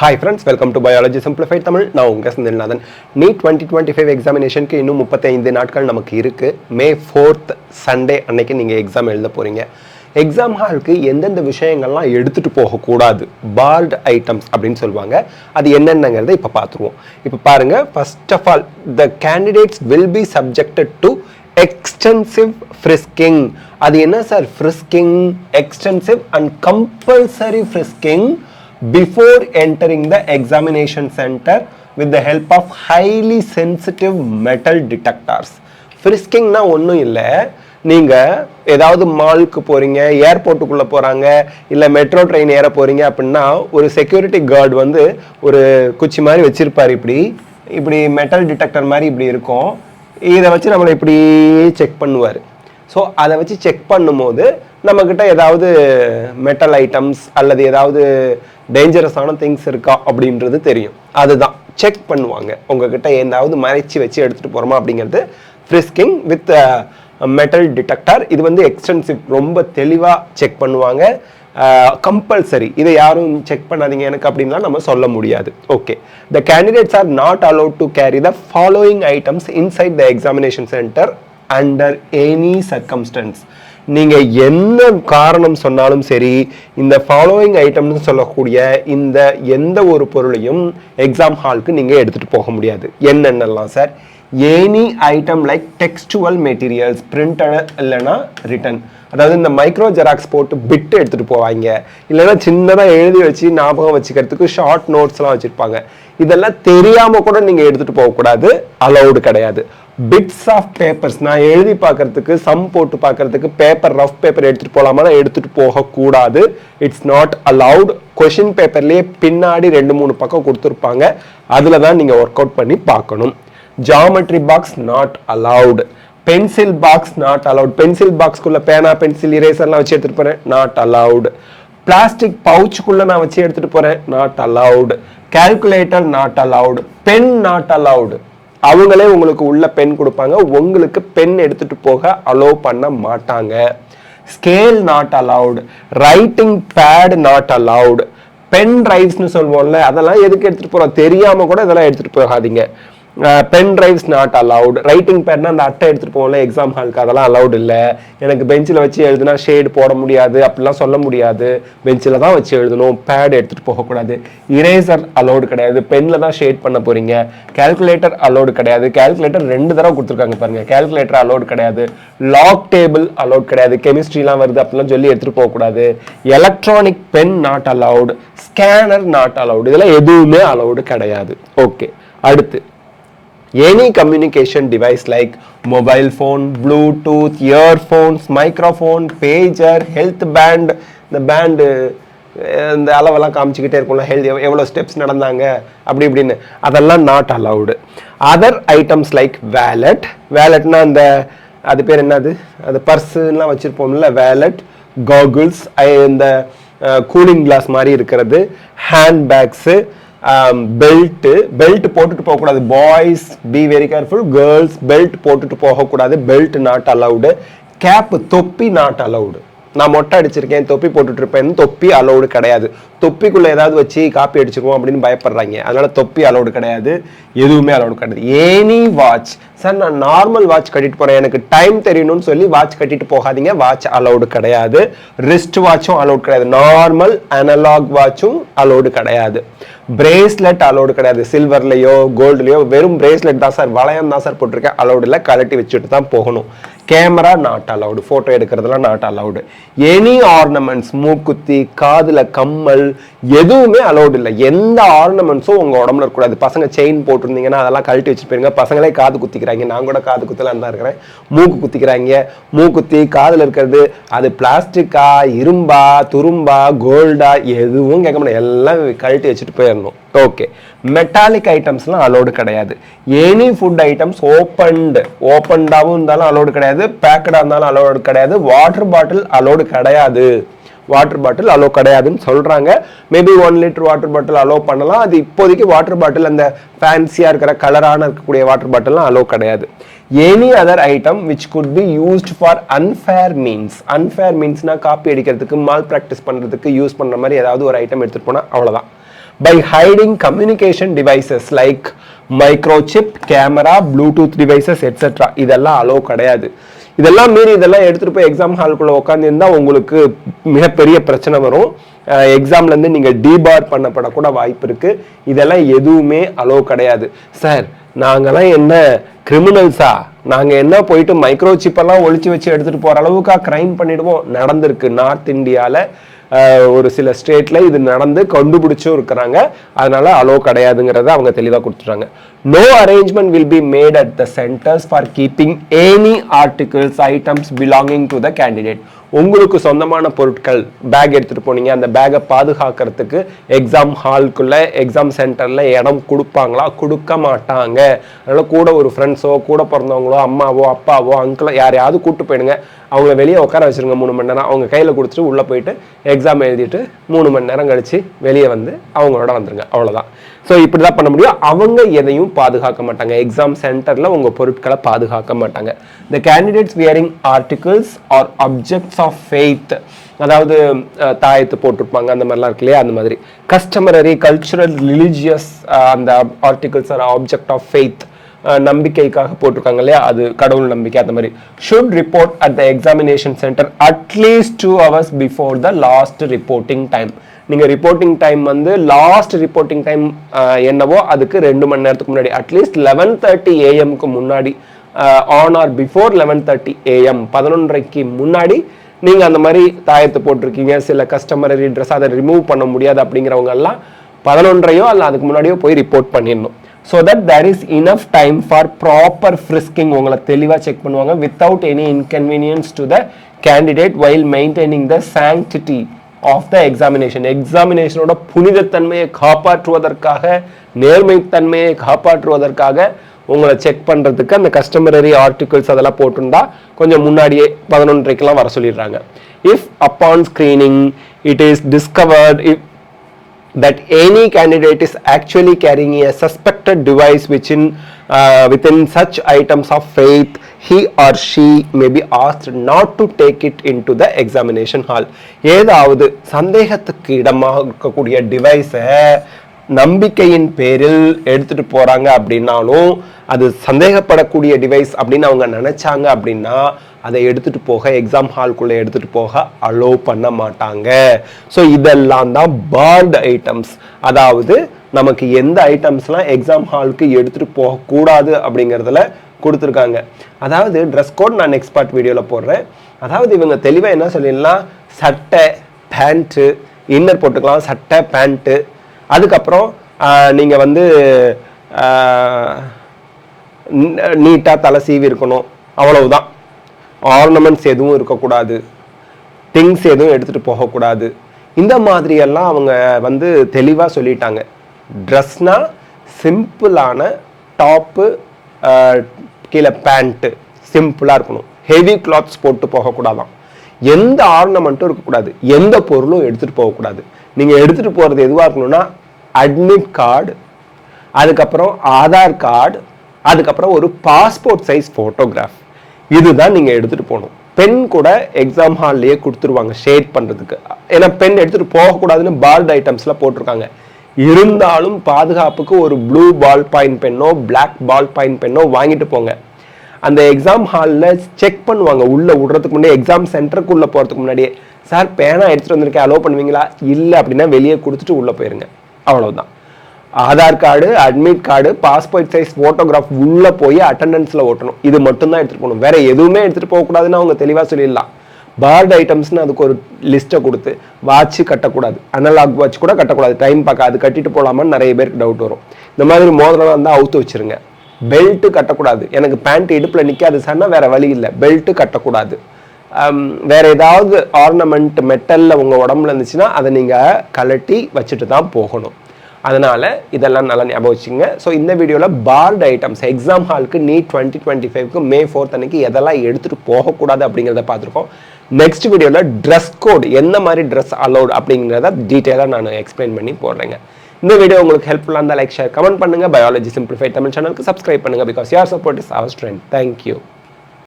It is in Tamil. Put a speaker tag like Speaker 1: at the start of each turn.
Speaker 1: Hi friends welcome to biology simplified Tamil நான் உங்கள் Senthilnathan. NEET twenty twenty five எக்ஸாமினேஷனுக்கு இன்னும் முப்பத்தைந்து நாட்கள் நமக்கு இருக்குது மே ஃபோர்த் சண்டே அன்னைக்கு நீங்கள் எக்ஸாம் எழுத போகிறீங்க எக்ஸாம் ஹாலுக்கு எந்தெந்த விஷயங்கள்லாம் எடுத்துகிட்டு போகக்கூடாது? பார்டு ஐட்டம்ஸ் அப்படின்னு சொல்லுவாங்க. அது என்னென்னங்கிறத இப்போ பார்த்துருவோம் இப்போ பாருங்கள் first of all the candidates will be subjected to extensive frisking அது என்ன sir frisking extensive and compulsory frisking before entering the examination center with the help of highly sensitive metal detectors. ஃப்ரிஸ்கிங்னா ஒன்றும் இல்லை. நீங்கள் ஏதாவது மாலுக்கு போகிறீங்க ஏர்போர்ட்டுக்குள்ளே போகிறாங்க இல்லை மெட்ரோ ட்ரெயின் ஏற போகிறீங்க அப்படின்னா ஒரு செக்யூரிட்டி கார்டு வந்து ஒரு குச்சி மாதிரி வச்சுருப்பார் இப்படி. இப்படி மெட்டல் டிடெக்டர் மாதிரி இப்படி இருக்கும். இதை வச்சு நம்மளை இப்படி செக் பண்ணுவார். ஸோ அதை வச்சு செக் பண்ணும்போது நம்மக்கிட்ட ஏதாவது மெட்டல் ஐட்டம்ஸ் அல்லது ஏதாவது டேஞ்சரஸான திங்ஸ் இருக்கா அப்படின்றது தெரியும். அதுதான். செக் பண்ணுவாங்க. உங்ககிட்ட ஏதாவது மறைச்சி வச்சு எடுத்துகிட்டு போகிறோமா அப்படிங்கிறது ஃப்ரிஸ்கிங் வித் மெட்டல் டிடெக்டர் இது வந்து எக்ஸ்டென்சிவ் ரொம்ப தெளிவாக செக் பண்ணுவாங்க. Uh, கம்பல்சரி இதை யாரும் செக் பண்ணாதீங்க எனக்கு அப்படின்லாம் நம்ம சொல்ல முடியாது. Okay the candidates are not allowed to carry the following items inside the examination centre under any circumstances நீங்கள் என்ன காரணம் சொன்னாலும் சரி இந்த ஃபாலோயிங் ஐட்டம்னு சொல்லக்கூடிய இந்த எந்த ஒரு பொருளையும் எக்ஸாம் ஹாலுக்கு நீங்கள் எடுத்துகிட்டு போக முடியாது. என்னென்னலாம் sir any item like textual materials printed இல்லைன்னா ரிட்டன் அதாவது இந்த மைக்ரோ ஜெராக்ஸ் போட்டு பிட்டு எடுத்துகிட்டு போவாங்க. இல்லைன்னா சின்னதாக எழுதி வச்சு ஞாபகம் வச்சுக்கிறதுக்கு ஷார்ட் நோட்ஸ்லாம் வச்சுருப்பாங்க. இதெல்லாம் தெரியாமல் கூட நீங்கள் எடுத்துகிட்டு போகக்கூடாது. அலௌடு கிடையாது. பிட்ஸ் ஆஃப் பேப்பர்ஸ் நான் எழுதி பார்க்கறதுக்கு சம் போட்டு பார்க்கறதுக்கு பேப்பர் ரஃப் பேப்பர் எடுத்துகிட்டு போகலாமா எடுத்துகிட்டு போகக்கூடாது. இட்ஸ் நாட் அலவுட் கொஷின் பேப்பர்லேயே பின்னாடி ரெண்டு மூணு பக்கம் கொடுத்துருப்பாங்க. அதில் தான் நீங்கள் ஒர்க் அவுட் பண்ணி பார்க்கணும். Geometry box not allowed pencil box not allowed pencil பாக்ஸ்க்குள்ள பேனா பென்சில் இரேசர்லாம் வச்சு எடுத்துகிட்டு போகிறேன் நாட் அலவுட் பிளாஸ்டிக் பவுச்சுக்குள்ள நான் வச்சு எடுத்துகிட்டு போகிறேன் not allowed calculator not allowed pen not allowed அவங்களே உங்களுக்கு உள்ள பென் கொடுப்பாங்க. உங்களுக்கு பென் எடுத்துட்டு போக அலோவ் பண்ண மாட்டாங்க. Scale not allowed writing pad not allowed pen டிரைவ்ஸ்னு சொல்லுவோம்ல அதெல்லாம் எதுக்கு எடுத்துட்டு போறோம்? தெரியாம கூட இதெல்லாம் எடுத்துட்டு போகாதீங்க. Pen drives not allowed writing பேட்னா அந்த அட்டை எடுத்துட்டு போகல எக்ஸாம் ஹாலுக்கு அதெல்லாம் அலவுட் இல்லை. எனக்கு பெஞ்சில் வச்சு எழுதுனா ஷேடு போட முடியாது அப்படிலாம் சொல்ல முடியாது. பெஞ்சில் தான் வச்சு எழுதணும் பேட் எடுத்துகிட்டு போகக்கூடாது. இரேசர் அலௌடு கிடையாது. பெனில் தான் ஷேட் பண்ண போறீங்க. கால்குலேட்டர் அலௌடு கிடையாது. கால்குலேட்டர் ரெண்டு தடவை கொடுத்துருக்காங்க பாருங்க. கால்குலேட்டர் அலௌடு கிடையாது. லாக் டேபிள் அலௌட் கிடையாது. கெமிஸ்ட்ரிலாம் வருது அப்படிலாம் சொல்லி எடுத்துகிட்டு போகக்கூடாது. Electronic pen not allowed scanner not allowed இதெல்லாம் எதுவுமே அலௌடு கிடையாது. ஓகே அடுத்து. Any communication device like mobile phone bluetooth earphones microphone pager health band இந்த பேண்டு eh, இந்த அளவெல்லாம் காமிச்சிக்கிட்டே இருக்கும்ல ஹெல்த் எவ்வளோ ஸ்டெப்ஸ் நடந்தாங்க அப்படி இப்படின்னு. அதெல்லாம் not allowed other items like wallet வேலட்னா அந்த அது பேர் என்னது? அது பர்ஸுலாம் வச்சுருப்போம்ல வேலட் காகுல்ஸ் இந்த eh, கூலிங் கிளாஸ் மாதிரி இருக்கிறது ஹேண்ட் பேக்ஸு பெல்ட்டு பெல்ட் போட்டுட்டு போகக்கூடாது. Boys be very careful girls belt போட்டுட்டு போகக்கூடாது. பெல்ட் நாட் அலவுடு கேப் தொப்பி நாட் அலவுடு நான் மொட்டை அடிச்சிருக்கேன் தொப்பி போட்டுட்டு தொப்பி அலோடு கிடையாது. தொப்பிக்குள்ளே ஏதாவது வச்சு காப்பி அடிச்சிருவோம் அப்படின்னு பயப்படுறாங்க. அதனால் தொப்பி அலோடு கிடையாது எதுவுமே அலோடு கிடையாது. எனி வாட்ச் சார் நான் நார்மல் வாட்ச் கட்டிட்டு போகிறேன் எனக்கு டைம் தெரியணும்னு சொல்லி வாட்ச் கட்டிட்டு போகாதீங்க. வாட்ச் அலோடு கிடையாது. ரிஸ்ட் வாட்சும் அலோடு கிடையாது. நார்மல் அனலாக் வாட்சும் அலோடு கிடையாது. பிரேஸ்லெட் அலோடு கிடையாது. சில்வர்லையோ கோல்டுலேயோ வெறும் பிரேஸ்லெட் தான் சார் வளையம் தான் சார் போட்டிருக்கேன். அலௌடு இல்லை. கழட்டி வச்சுட்டு தான் போகணும். கேமரா நாட் அலவுடு ஃபோட்டோ எடுக்கிறதுலாம் நாட் அலௌடு எனி ஆர்னமெண்ட்ஸ் மூக்குத்தி காதில் கம்மல் எதுவுமே அலவுடு இல்லை. எந்த ஆர்னமெண்ட்ஸும் உங்கள் உடம்புல இருக்கக்கூடாது. பசங்க செயின் போட்டிருந்தீங்கன்னா அதெல்லாம் கழட்டி வச்சுட்டு போயிருங்க பசங்களே காது குத்திக்கிறாங்க. நான் கூட காது குத்தலாம் தான் இருக்கிறேன். மூக்கு குத்திக்கிறாங்க. மூக்குத்தி காதில் இருக்கிறது அது பிளாஸ்டிக்கா இரும்பா துரும்பா கோல்டா எதுவும் கேட்க முடியாது. எல்லாம் கழட்டி வச்சுட்டு போயிடணும். ஓகே மெட்டாலிக் ஐட்டம்ஸ்லாம் அலோடு கிடையாது. எனி ஃபுட் ஐட்டம்ஸ் ஓப்பன்டு ஓப்பன்டாகவும் இருந்தாலும் அலோடு கிடையாது. பேக்கடாக இருந்தாலும் அலோடு கிடையாது. வாட்டர் பாட்டில் அலோடு கிடையாது. வாட்டர் பாட்டில் அலோ கிடையாதுன்னு சொல்கிறாங்க maybe one litre water bottle allow பண்ணலாம். அது இப்போதைக்கு வாட்டர் பாட்டில் அந்த ஃபேன்சியாக இருக்கிற கலரான இருக்கக்கூடிய வாட்டர் பாட்டில்லாம் அலோ கிடையாது. Any other item which could be used for unfair means unfair மீன்ஸ்னால் copy அடிக்கிறதுக்கு மால் ப்ராக்டிஸ் பண்ணுறதுக்கு யூஸ் பண்ணுற மாதிரி ஏதாவது ஒரு ஐட்டம் எடுத்துகிட்டு போனால் அவ்வளோதான் by hiding communication devices like microchip camera bluetooth devices etcetera இதெல்லாம் அலோ கிடையாது. இதெல்லாம் மீறி இதெல்லாம் எடுத்துகிட்டு போய் எக்ஸாம் ஹாலுக்குள்ள உட்காந்துருந்தா உங்களுக்கு மிகப்பெரிய பிரச்சனை வரும். எக்ஸாம்லேருந்து நீங்கள் நீங்க டீபார் பண்ணப்படக்கூட வாய்ப்பு இருக்குது இதெல்லாம் எதுவுமே அலோவ் கிடையாது. சார் நாங்கள்லாம் என்ன கிரிமினல்ஸா நாங்கள் என்ன போயிட்டு மைக்ரோசிப்பெல்லாம் ஒழிச்சு வச்சு எடுத்துகிட்டு போகிற அளவுக்கா க்ரைம் பண்ணிடுவோம்? நடந்திருக்கு. நார்த் இந்தியாவில் ஒரு சில ஸ்டேட்ல இது நடந்து கண்டுபிடிச்சும் இருக்கிறாங்க. அதனால அலோ கிடையாதுங்கிறத அவங்க தெளிவாக கொடுத்துறாங்க no arrangement will be made at the centres for keeping any articles items belonging to the candidate உங்களுக்கு சொந்தமான பொருட்கள் பேக் எடுத்துகிட்டு போனீங்க அந்த பேக்கை பாதுகாக்கிறதுக்கு எக்ஸாம் ஹால்குள்ளே எக்ஸாம் சென்டரில் இடம் கொடுப்பாங்களா? கொடுக்க மாட்டாங்க. அதனால் கூட ஒரு ஃப்ரெண்ட்ஸோ கூட பிறந்தவங்களோ அம்மாவோ அப்பாவோ அங்கிளோ யாரையாவது கூப்பிட்டு போயிடுங்க. அவங்கள வெளியே உட்கார வச்சுருங்க மூணு மணி நேரம். அவங்க கையில் கொடுத்துட்டு உள்ளே போயிட்டு எக்ஸாம் எழுதிட்டு மூணு மணி நேரம் கழித்து வெளியே வந்து அவங்களோட வந்துருங்க. அவ்வளோதான் ஸோ இப்படி தான் பண்ண முடியும். அவங்க எதையும் பாதுகாக்க மாட்டாங்க. எக்ஸாம் சென்டரில் உங்கள் பொருட்களை பாதுகாக்க மாட்டாங்க. The candidates wearing articles or objects of faith அதாவது தாயத்து போட்டிருப்பாங்க அந்த மாதிரிலாம் இருக்கு இல்லையா? அந்த மாதிரி. கஸ்டமரரி கல்ச்சுரல் ரிலிஜியஸ் அந்த articles or object of faith நம்பிக்கைக்காக போட்டிருக்காங்க இல்லையா? அது கடவுள் நம்பிக்கை அந்த மாதிரி. Should report at the examination centre at least two hours before the last reporting time நீங்கள் ரிப்போர்ட்டிங் டைம் வந்து லாஸ்ட் ரிப்போர்ட்டிங் டைம் என்னவோ அதுக்கு ரெண்டு மணி நேரத்துக்கு முன்னாடி அட்லீஸ்ட் லெவன் தேர்ட்டி ஏஎம்க்கு முன்னாடி on or before eleven thirty AM பதினொன்றைக்கு முன்னாடி நீங்கள் அந்த மாதிரி தாயத்தை போட்டிருக்கீங்க. சில கஸ்டமரரி ட்ரெஸ் அதை ரிமூவ் பண்ண முடியாது அப்படிங்கிறவங்கெல்லாம் பதினொன்றையோ அல்ல அதுக்கு முன்னாடியோ போய் ரிப்போர்ட் பண்ணிடணும். So that there is enough time for proper frisking உங்களை தெளிவாக செக் பண்ணுவாங்க. Without any inconvenience to the candidate while maintaining the sanctity of the examination எக்ஸாமினேஷனோட புனிதத்தன்மையை காப்பாற்றுவதற்காக நேர்மைத்தன்மையை காப்பாற்றுவதற்காக உங்களை செக் பண்ணுறதுக்கு அந்த கஸ்டமரரி ஆர்டிகிள்ஸ் அதெல்லாம் போட்டிருந்தா கொஞ்சம் முன்னாடியே பதினொன்றைக்கெல்லாம் வர சொல்லிடுறாங்க. If upon screening it is discovered if that any candidate is actually carrying a suspected device which in uh, within such items of faith he or she may be asked not to take it into the examination hall ஏதாவது சந்தேகத்துக்கு இடமாக இருக்கக்கூடிய டிவைஸை நம்பிக்கையின் பேரில் எடுத்துட்டு போறாங்க அப்படின்னாலும் அது சந்தேகப்படக்கூடிய டிவைஸ் அப்படின்னு அவங்க நினைச்சாங்க அப்படின்னா அதை எடுத்துட்டு போக எக்ஸாம் ஹால்குள்ளே எடுத்துட்டு போக அலோவ் பண்ண மாட்டாங்க. ஸோ இதெல்லாம் தான் பேர்டு ஐட்டம்ஸ் அதாவது நமக்கு எந்த ஐட்டம்ஸ்லாம் எக்ஸாம் ஹாலுக்கு எடுத்துட்டு போகக்கூடாது அப்படிங்கிறதுல கொடுத்துருக்காங்க. அதாவது ட்ரெஸ் கோட் நான் நெக்ஸ்ட் பார்ட் வீடியோவில் போடுறேன். அதாவது இவங்க தெளிவாக என்ன சொல்லிடலாம்? சட்டை பேண்ட்டு இன்னர் போட்டுக்கலாம். சட்டை பேண்ட்டு அதுக்கப்புறம் நீங்கள் வந்து நீட்டாக தலை சீவி இருக்கணும். அவ்வளவுதான். ஆர்னமெண்ட்ஸ் எதுவும் இருக்கக்கூடாது. திங்ஸ் எதுவும் எடுத்துகிட்டு போகக்கூடாது. இந்த மாதிரியெல்லாம் அவங்க வந்து தெளிவாக சொல்லிட்டாங்க. ட்ரெஸ்னால் சிம்பிளான டாப்பு கீழே பேண்ட்டு சிம்பிளாக இருக்கணும். ஹெவி கிளாத்ஸ் போட்டு போகக்கூடாதான். எந்த ஆர்னமெண்ட்டும் இருக்கக்கூடாது. எந்த பொருளும் எடுத்துகிட்டு போகக்கூடாது. நீங்கள் எடுத்துகிட்டு போகிறது எதுவாக இருக்கணும்னா அட்மிட் கார்டு அதுக்கப்புறம் ஆதார் கார்டு அதுக்கப்புறம் ஒரு பாஸ்போர்ட் சைஸ் ஃபோட்டோகிராஃப் இதுதான் நீங்கள் எடுத்துகிட்டு போகணும். பென் கூட எக்ஸாம் ஹால்லையே கொடுத்துருவாங்க ஷேட் பண்ணுறதுக்கு ஏன்னா பென் எடுத்துகிட்டு போகக்கூடாதுன்னு பால்ட் ஐட்டம்ஸ்லாம் போட்டிருக்காங்க. இருந்தாலும் பாதுகாப்புக்கு ஒரு ப்ளூ பால் பாயிண்ட் பென்னோ பிளாக் பால் பாயிண்ட் பென்னோ வாங்கிட்டு போங்க. அந்த எக்ஸாம் ஹாலில் செக் பண்ணுவாங்க உள்ளே விடுறதுக்கு முன்னாடி எக்ஸாம் சென்டருக்குள்ளே போகிறதுக்கு முன்னாடியே. சார் பேனா எடுத்துகிட்டு வந்திருக்கேன். அலோவ் பண்ணுவீங்களா? இல்லை அப்படின்னா வெளியே கொடுத்துட்டு உள்ளே போயிருங்க. அவ்வளோதான் Aadhaar card admit card passport size photograph உள்ளே போய் அட்டண்டன்ஸில் ஓட்டணும். இது மட்டும்தான் எடுத்துகிட்டு போகணும். வேறு எதுவுமே எடுத்துகிட்டு போகக்கூடாதுன்னு அவங்க தெளிவாக சொல்லிடலாம். பேர்டு ஐட்டம்ஸ்னு அதுக்கு ஒரு லிஸ்ட்டை கொடுத்து வாட்ச் கட்டக்கூடாது. அனலாக் வாட்ச் கூட கட்டக்கூடாது. டைம் பார்க்க அது கட்டிட்டு போகலாமான்னு நிறைய பேருக்கு டவுட் வரும். இந்த மாதிரி மோதிரம் இருந்தால் அவுத்து வச்சிருங்க. பெல்ட்டு கட்டக்கூடாது. எனக்கு பேண்ட் இடுப்பில் நிற்காது சார்னா வேறு வழி இல்லை. பெல்ட்டு கட்டக்கூடாது. வேற ஏதாவது ஆர்னமெண்ட் மெட்டலில் உங்கள் உடம்புல இருந்துச்சுன்னா அதை நீங்கள் கலட்டி வச்சுட்டு தான் போகணும். அதனால் இதெல்லாம் நல்லா ஞாபகம் வச்சுங்க ஸோ இந்த வீடியோவில் பார்டு ஐட்டம்ஸ் எக்ஸாம் ஹாலுக்கு நீட் டுவெண்ட்டி டுவெண்ட்டி ஃபைவ்க்கு மே ஃபோர்த் அன்னைக்கு எதெல்லாம் எடுத்துகிட்டு போகக்கூடாது அப்படிங்கிறத பார்த்துருக்கோம். நெக்ஸ்ட் வீடியோவில் ட்ரெஸ் கோட் எந்த மாதிரி ட்ரெஸ் அலோடு அப்படிங்கிறத டீட்டெயிலாக நான் எக்ஸ்பிளைன் பண்ணி போடுறேங்க. இந்த வீடியோ உங்களுக்கு ஹெல்ப்ஃபுல்லாக இருந்தால் லைக் ஷேர் கமெண்ட் பண்ணுங்கள் பயாலஜி சிம்பிளிஃபை தமிழ் சேனலுக்கு சப்ஸ்கிரைப் பண்ணுங்கள் because your support is our strength thank you